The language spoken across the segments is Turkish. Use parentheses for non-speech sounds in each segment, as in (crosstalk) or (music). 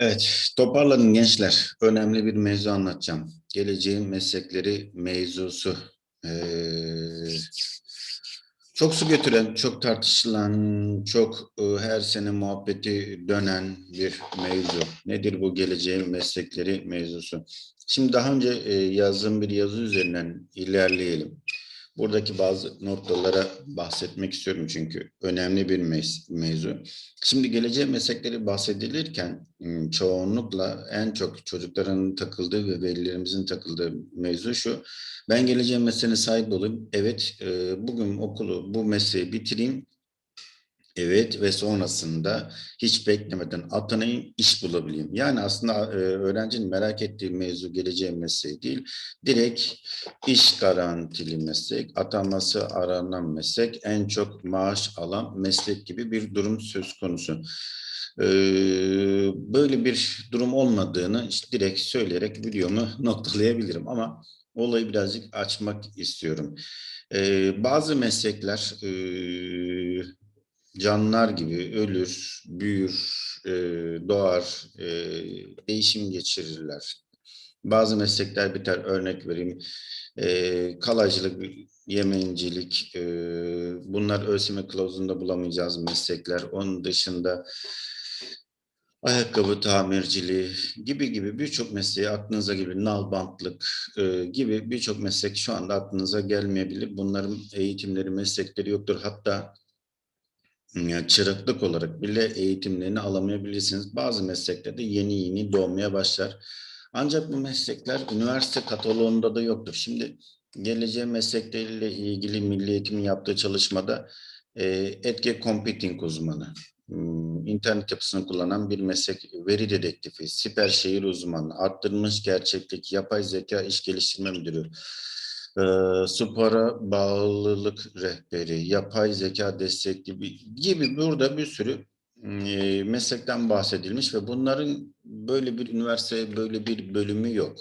Evet, toparlanın gençler. Önemli bir mevzu anlatacağım. Geleceğin meslekleri mevzusu. Ee, çok su götüren, çok tartışılan, çok e, her sene muhabbeti dönen bir mevzu. Nedir bu geleceğin meslekleri mevzusu? Şimdi daha önce e, yazdığım bir yazı üzerinden ilerleyelim. Buradaki bazı noktalara bahsetmek istiyorum çünkü önemli bir mevzu. Şimdi geleceğe meslekleri bahsedilirken ım, çoğunlukla en çok çocukların takıldığı ve velilerimizin takıldığı mevzu şu. Ben geleceğin mesleğine sahip olayım. Evet, e, bugün okulu, bu mesleği bitireyim. Evet ve sonrasında hiç beklemeden atanayım, iş bulabileyim. Yani aslında e, öğrencinin merak ettiği mevzu geleceğin mesleği değil. Direkt iş garantili meslek, atanması aranan meslek, en çok maaş alan meslek gibi bir durum söz konusu. Ee, böyle bir durum olmadığını işte direkt söyleyerek videomu (laughs) noktalayabilirim ama olayı birazcık açmak istiyorum. Ee, bazı meslekler e, canlılar gibi ölür, büyür, e, doğar, e, değişim geçirirler. Bazı meslekler biter. Örnek vereyim. E, kalaycılık, yemencilik, e, bunlar ÖSYM kılavuzunda bulamayacağız meslekler. Onun dışında ayakkabı tamirciliği gibi gibi birçok mesleği aklınıza gibi nalbantlık e, gibi birçok meslek şu anda aklınıza gelmeyebilir. Bunların eğitimleri, meslekleri yoktur. Hatta çıraklık olarak bile eğitimlerini alamayabilirsiniz. Bazı mesleklerde yeni yeni doğmaya başlar. Ancak bu meslekler üniversite kataloğunda da yoktur. Şimdi geleceğe meslekleriyle ilgili Milli Eğitim'in yaptığı çalışmada e, etki computing uzmanı, hmm, internet yapısını kullanan bir meslek, veri dedektifi, siper şehir uzmanı, arttırılmış gerçeklik, yapay zeka iş geliştirme müdürü, e, spora bağlılık rehberi, yapay zeka destekli gibi burada bir sürü e, meslekten bahsedilmiş ve bunların böyle bir üniversite böyle bir bölümü yok.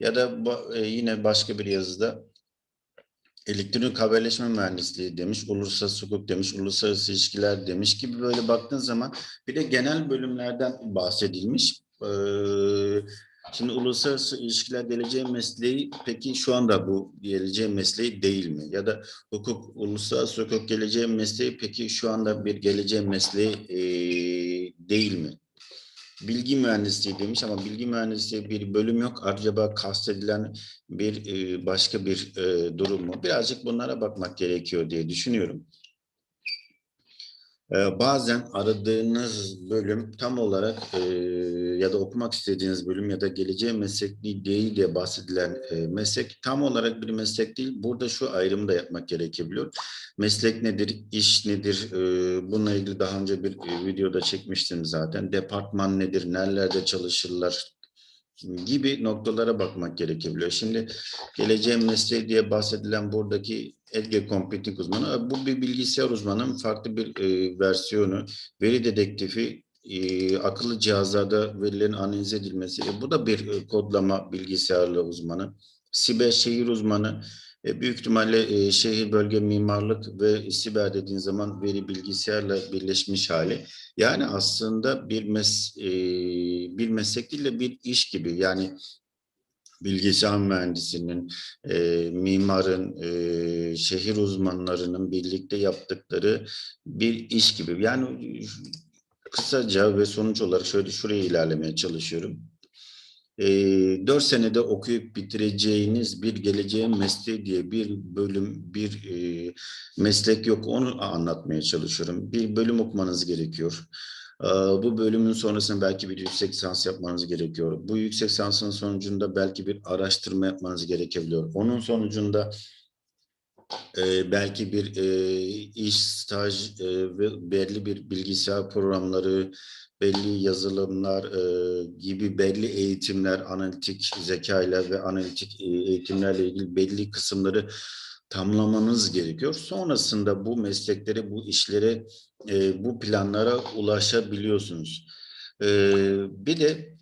Ya da e, yine başka bir yazıda elektronik haberleşme mühendisliği demiş, uluslararası hukuk demiş, uluslararası ilişkiler demiş gibi böyle baktığın zaman bir de genel bölümlerden bahsedilmiş. Ee, şimdi uluslararası ilişkiler geleceği mesleği peki şu anda bu geleceği mesleği değil mi? Ya da hukuk, uluslararası hukuk geleceği mesleği peki şu anda bir geleceği mesleği ee, değil mi? bilgi mühendisliği demiş ama bilgi mühendisliği bir bölüm yok. Acaba kastedilen bir e, başka bir e, durum mu? Birazcık bunlara bakmak gerekiyor diye düşünüyorum. Ee, bazen aradığınız bölüm tam olarak e, ya da okumak istediğiniz bölüm ya da geleceğe meslekli değil diye bahsedilen e, meslek tam olarak bir meslek değil. Burada şu ayrımı da yapmak gerekebiliyor. Meslek nedir, iş nedir? E, bununla ilgili daha önce bir e, videoda çekmiştim zaten. Departman nedir, nerelerde çalışırlar gibi noktalara bakmak gerekebiliyor. Şimdi geleceğin mesleği diye bahsedilen buradaki Edge Computing uzmanı, bu bir bilgisayar uzmanının farklı bir e, versiyonu, veri dedektifi, e, akıllı cihazlarda verilerin analiz edilmesi, e, bu da bir e, kodlama bilgisayarlı uzmanı. Siber şehir uzmanı, e, büyük ihtimalle e, şehir bölge mimarlık ve siber dediğin zaman veri bilgisayarla birleşmiş hali. Yani aslında bir mes e, bir meslek değil de bir iş gibi. Yani bilgisayar mühendisinin, mimarın, şehir uzmanlarının birlikte yaptıkları bir iş gibi. Yani kısaca ve sonuç olarak şöyle şuraya ilerlemeye çalışıyorum. E, dört senede okuyup bitireceğiniz bir geleceğin mesleği diye bir bölüm, bir e, meslek yok. Onu anlatmaya çalışıyorum. Bir bölüm okumanız gerekiyor. Ee, Bu bölümün sonrasında belki bir yüksek lisans yapmanız gerekiyor. Bu yüksek lisansın sonucunda belki bir araştırma yapmanız gerekebiliyor. Onun sonucunda e, belki bir e, iş, staj e, ve belli bir bilgisayar programları, belli yazılımlar e, gibi belli eğitimler, analitik zekayla ve analitik e, eğitimlerle ilgili belli kısımları tamamlamanız gerekiyor. Sonrasında bu meslekleri, bu işlere, e, bu planlara ulaşabiliyorsunuz. E, bir de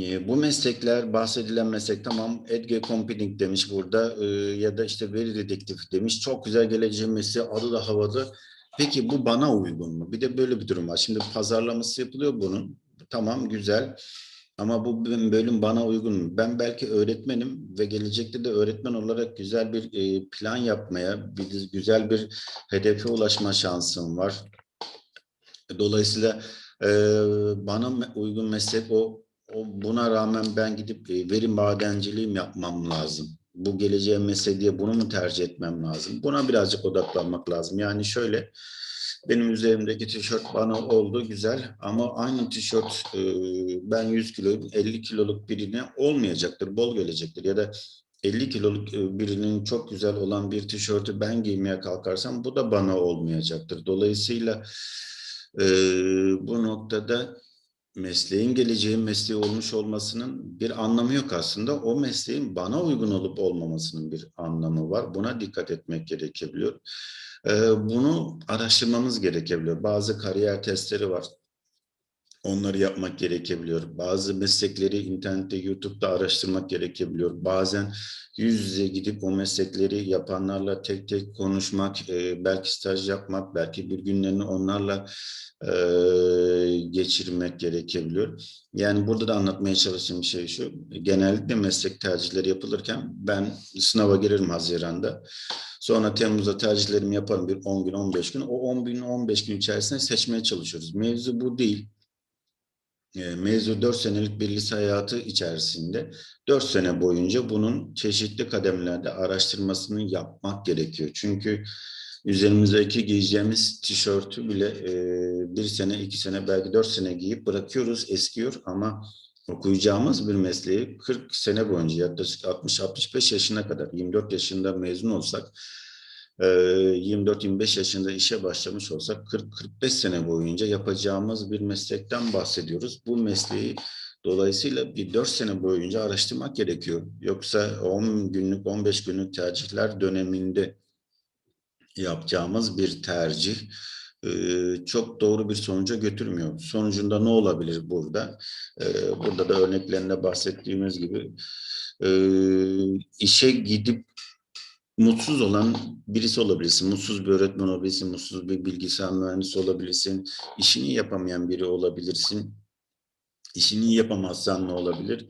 e, bu meslekler, bahsedilen meslek tamam Edge Computing demiş burada e, ya da işte veri dedektif demiş. Çok güzel geleceğin mesleği, adı da havada. Peki bu bana uygun mu? Bir de böyle bir durum var. Şimdi pazarlaması yapılıyor bunun. Tamam güzel. Ama bu bölüm bana uygun mu? Ben belki öğretmenim ve gelecekte de öğretmen olarak güzel bir e, plan yapmaya, bir, güzel bir hedefe ulaşma şansım var. Dolayısıyla e, bana uygun meslek o. Buna rağmen ben gidip e, veri madenciliği mi yapmam lazım? Bu geleceğin mesleği diye bunu mu tercih etmem lazım? Buna birazcık odaklanmak lazım. Yani şöyle, benim üzerimdeki tişört bana oldu güzel ama aynı tişört e, ben 100 kilo 50 kiloluk birine olmayacaktır, bol gelecektir ya da 50 kiloluk e, birinin çok güzel olan bir tişörtü ben giymeye kalkarsam bu da bana olmayacaktır. Dolayısıyla e, bu noktada mesleğin geleceğin mesleği olmuş olmasının bir anlamı yok aslında. O mesleğin bana uygun olup olmamasının bir anlamı var. Buna dikkat etmek gerekebiliyor. Bunu araştırmamız gerekebiliyor. Bazı kariyer testleri var. Onları yapmak gerekebiliyor. Bazı meslekleri internette, YouTube'da araştırmak gerekebiliyor. Bazen yüz yüze gidip o meslekleri yapanlarla tek tek konuşmak, e, belki staj yapmak, belki bir günlerini onlarla e, geçirmek gerekebiliyor. Yani burada da anlatmaya çalıştığım şey şu. Genellikle meslek tercihleri yapılırken ben sınava girerim Haziran'da. Sonra Temmuz'da tercihlerimi yaparım bir 10 gün, 15 gün. O 10 gün, 15 gün içerisinde seçmeye çalışıyoruz. Mevzu bu değil. E, Mevzu 4 senelik bir lise hayatı içerisinde 4 sene boyunca bunun çeşitli kademelerde araştırmasını yapmak gerekiyor. Çünkü üzerimizdeki giyeceğimiz tişörtü bile e, bir sene, iki sene, belki dört sene giyip bırakıyoruz, eskiyor ama okuyacağımız bir mesleği 40 sene boyunca yaklaşık 60-65 yaşına kadar 24 yaşında mezun olsak 24-25 yaşında işe başlamış olsak 40-45 sene boyunca yapacağımız bir meslekten bahsediyoruz. Bu mesleği dolayısıyla bir 4 sene boyunca araştırmak gerekiyor. Yoksa 10 günlük 15 günlük tercihler döneminde yapacağımız bir tercih e, çok doğru bir sonuca götürmüyor. Sonucunda ne olabilir burada? E, Burada da örneklerinde bahsettiğimiz gibi e, işe gidip mutsuz olan birisi olabilirsin. Mutsuz bir öğretmen olabilirsin, mutsuz bir bilgisayar mühendisi olabilirsin, işini yapamayan biri olabilirsin. İşini yapamazsan ne olabilir?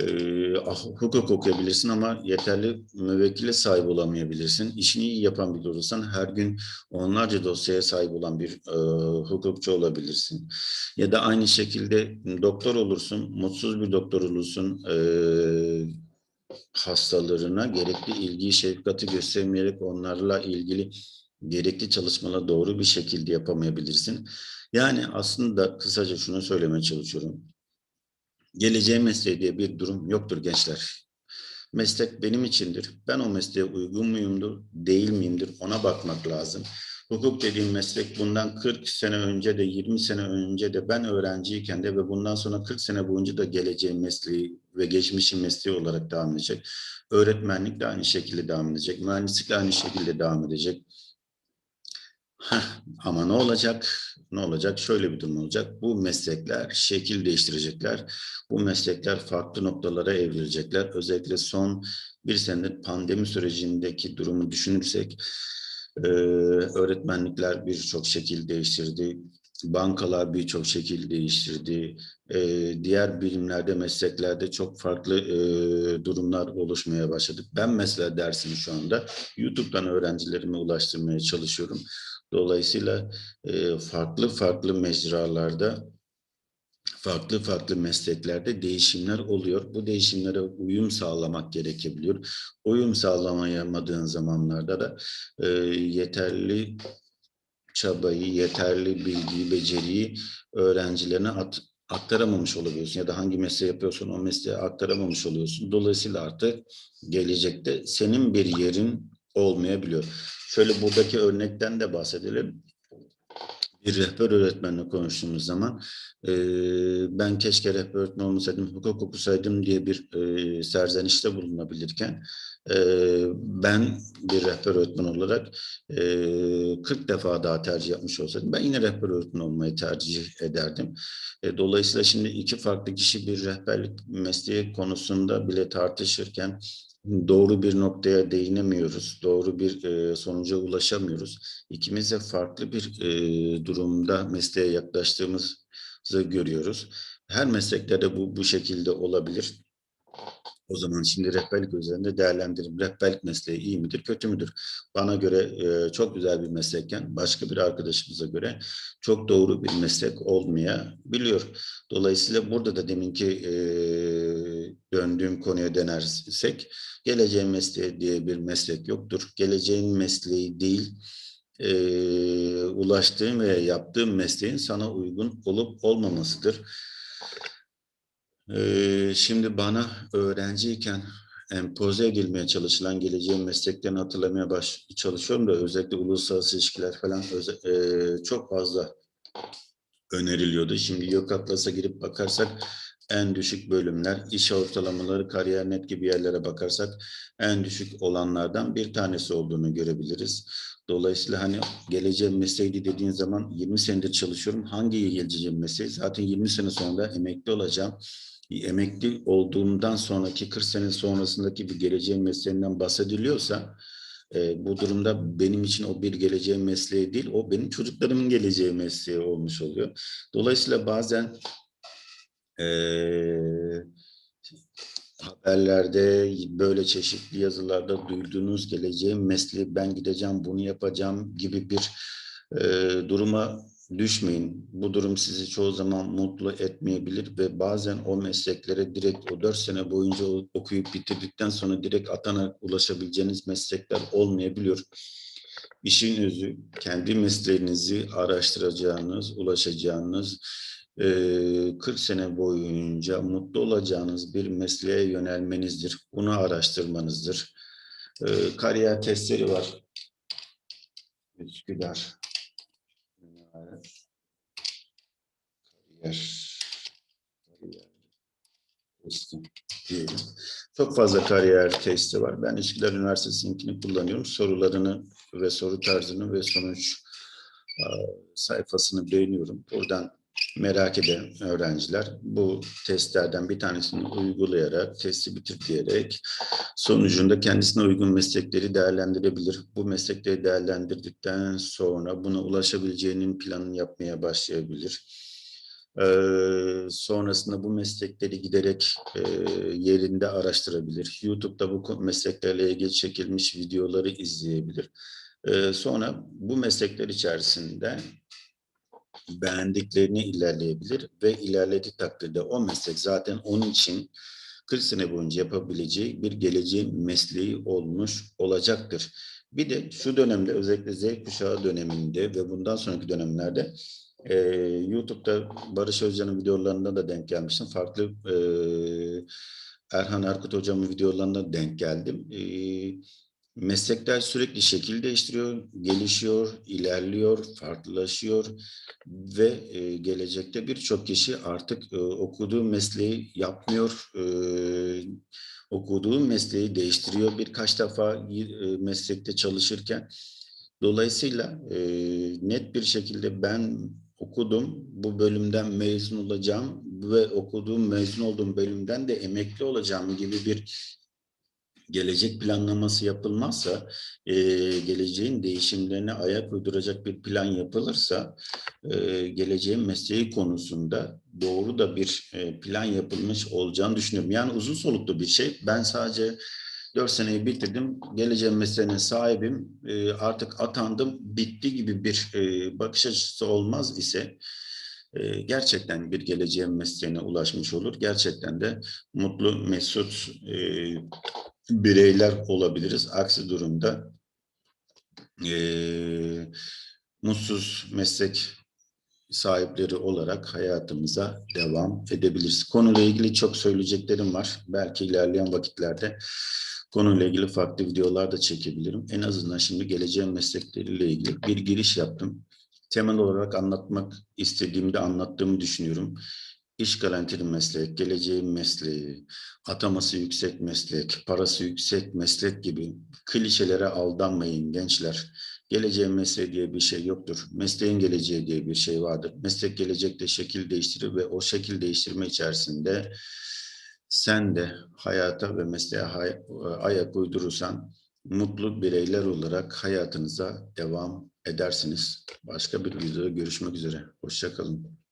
Ee, ah, hukuk okuyabilirsin ama yeterli müvekkile sahip olamayabilirsin. İşini iyi yapan biri olursan her gün onlarca dosyaya sahip olan bir e, hukukçu olabilirsin. Ya da aynı şekilde doktor olursun, mutsuz bir doktor olursun. E, hastalarına gerekli ilgiyi, şefkati göstermeyerek onlarla ilgili gerekli çalışmaları doğru bir şekilde yapamayabilirsin. Yani aslında kısaca şunu söylemeye çalışıyorum. Geleceğin mesleği diye bir durum yoktur gençler. Meslek benim içindir. Ben o mesleğe uygun muyumdur, değil miyimdir ona bakmak lazım. Hukuk dediğim meslek bundan 40 sene önce de 20 sene önce de ben öğrenciyken de ve bundan sonra 40 sene boyunca da geleceğin mesleği ve geçmişin mesleği olarak devam edecek. Öğretmenlik de aynı şekilde devam edecek. Mühendislik de aynı şekilde devam edecek. Heh, ama ne olacak? Ne olacak? Şöyle bir durum olacak. Bu meslekler şekil değiştirecekler. Bu meslekler farklı noktalara evrilecekler. Özellikle son bir senedir pandemi sürecindeki durumu düşünürsek ee, öğretmenlikler birçok şekil değiştirdi. Bankalar birçok şekil değiştirdi. Ee, diğer bilimlerde, mesleklerde çok farklı e, durumlar oluşmaya başladı. Ben mesela dersimi şu anda YouTube'dan öğrencilerime ulaştırmaya çalışıyorum. Dolayısıyla e, farklı farklı mecralarda farklı farklı mesleklerde değişimler oluyor. Bu değişimlere uyum sağlamak gerekebiliyor. Uyum sağlamayamadığın zamanlarda da e, yeterli çabayı, yeterli bilgiyi, beceriyi öğrencilerine at, aktaramamış oluyorsun ya da hangi mesleği yapıyorsan o mesleğe aktaramamış oluyorsun. Dolayısıyla artık gelecekte senin bir yerin olmayabiliyor. Şöyle buradaki örnekten de bahsedelim bir rehber öğretmenle konuştuğumuz zaman e, ben keşke rehber öğretmen olmasaydım, hukuk okusaydım diye bir e, serzenişte bulunabilirken ben bir rehber öğretmen olarak e, 40 defa daha tercih yapmış olsaydım ben yine rehber öğretmen olmayı tercih ederdim. E, dolayısıyla şimdi iki farklı kişi bir rehberlik mesleği konusunda bile tartışırken doğru bir noktaya değinemiyoruz, doğru bir e, sonuca ulaşamıyoruz. İkimiz de farklı bir e, durumda mesleğe yaklaştığımızı görüyoruz. Her mesleklerde bu bu şekilde olabilir. O zaman şimdi rehberlik üzerinde değerlendirin. Rehberlik mesleği iyi midir, kötü müdür? Bana göre e, çok güzel bir meslekken başka bir arkadaşımıza göre çok doğru bir meslek olmayabiliyor. Dolayısıyla burada da deminki e, döndüğüm konuya dönersek geleceğin mesleği diye bir meslek yoktur. Geleceğin mesleği değil, e, ulaştığın veya yaptığın mesleğin sana uygun olup olmamasıdır. Ee, şimdi bana öğrenciyken empoze edilmeye çalışılan geleceğin mesleklerini hatırlamaya baş çalışıyorum da özellikle uluslararası ilişkiler falan e, çok fazla öneriliyordu. Şimdi Yok Atlas'a girip bakarsak en düşük bölümler, iş ortalamaları, kariyer net gibi yerlere bakarsak en düşük olanlardan bir tanesi olduğunu görebiliriz. Dolayısıyla hani geleceğim mesleği dediğin zaman 20 senedir çalışıyorum. Hangi geleceğim mesleği? Zaten 20 sene sonra emekli olacağım. Emekli olduğumdan sonraki 40 sene sonrasındaki bir geleceğim mesleğinden bahsediliyorsa e, bu durumda benim için o bir geleceğim mesleği değil, o benim çocuklarımın geleceği mesleği olmuş oluyor. Dolayısıyla bazen e, haberlerde böyle çeşitli yazılarda duyduğunuz geleceğim mesleği ben gideceğim bunu yapacağım gibi bir e, duruma düşmeyin. Bu durum sizi çoğu zaman mutlu etmeyebilir ve bazen o mesleklere direkt o dört sene boyunca okuyup bitirdikten sonra direkt atanarak ulaşabileceğiniz meslekler olmayabiliyor. İşin özü kendi mesleğinizi araştıracağınız, ulaşacağınız, e, 40 sene boyunca mutlu olacağınız bir mesleğe yönelmenizdir. Bunu araştırmanızdır. E, Kariyer testleri var. Üsküdar. Kariyer. Çok fazla kariyer testi var. Ben Üsküdar Üniversitesi'ninkini kullanıyorum. Sorularını ve soru tarzını ve sonuç e, sayfasını beğeniyorum. Buradan merak eden öğrenciler bu testlerden bir tanesini uygulayarak, testi bitir diyerek sonucunda kendisine uygun meslekleri değerlendirebilir. Bu meslekleri değerlendirdikten sonra buna ulaşabileceğinin planını yapmaya başlayabilir. Ee, sonrasında bu meslekleri giderek e, yerinde araştırabilir. YouTube'da bu mesleklerle ilgili çekilmiş videoları izleyebilir. Ee, sonra bu meslekler içerisinde beğendiklerini ilerleyebilir ve ilerlediği takdirde o meslek zaten onun için 40 sene boyunca yapabileceği bir geleceğin mesleği olmuş olacaktır. Bir de şu dönemde özellikle Z kuşağı döneminde ve bundan sonraki dönemlerde e, YouTube'da Barış Özcan'ın videolarında da denk gelmiştim. Farklı e, Erhan Erkut hocamın videolarına denk geldim. E, meslekler sürekli şekil değiştiriyor, gelişiyor, ilerliyor, farklılaşıyor ve e, gelecekte birçok kişi artık e, okuduğu mesleği yapmıyor, e, okuduğu mesleği değiştiriyor birkaç defa e, meslekte çalışırken. Dolayısıyla e, net bir şekilde ben okudum, bu bölümden mezun olacağım ve okuduğum, mezun olduğum bölümden de emekli olacağım gibi bir gelecek planlaması yapılmazsa, e, geleceğin değişimlerine ayak uyduracak bir plan yapılırsa, e, geleceğin mesleği konusunda doğru da bir e, plan yapılmış olacağını düşünüyorum. Yani uzun soluklu bir şey. Ben sadece dört seneyi bitirdim, geleceğin mesleğine sahibim, e, artık atandım, bitti gibi bir e, bakış açısı olmaz ise, e, gerçekten bir geleceğin mesleğine ulaşmış olur. Gerçekten de mutlu, mesut, e, bireyler olabiliriz. Aksi durumda eee, mutsuz meslek sahipleri olarak hayatımıza devam edebiliriz. Konuyla ilgili çok söyleyeceklerim var. Belki ilerleyen vakitlerde konuyla ilgili farklı videolar da çekebilirim. En azından şimdi geleceğin meslekleriyle ilgili bir giriş yaptım. Temel olarak anlatmak istediğimde anlattığımı düşünüyorum. İş garantili meslek, geleceğin mesleği, ataması yüksek meslek, parası yüksek meslek gibi klişelere aldanmayın gençler. Geleceğin mesleği diye bir şey yoktur. Mesleğin geleceği diye bir şey vardır. Meslek gelecekte şekil değiştirir ve o şekil değiştirme içerisinde sen de hayata ve mesleğe hay- ayak uydurursan mutlu bireyler olarak hayatınıza devam edersiniz. Başka bir videoda görüşmek üzere. Hoşçakalın.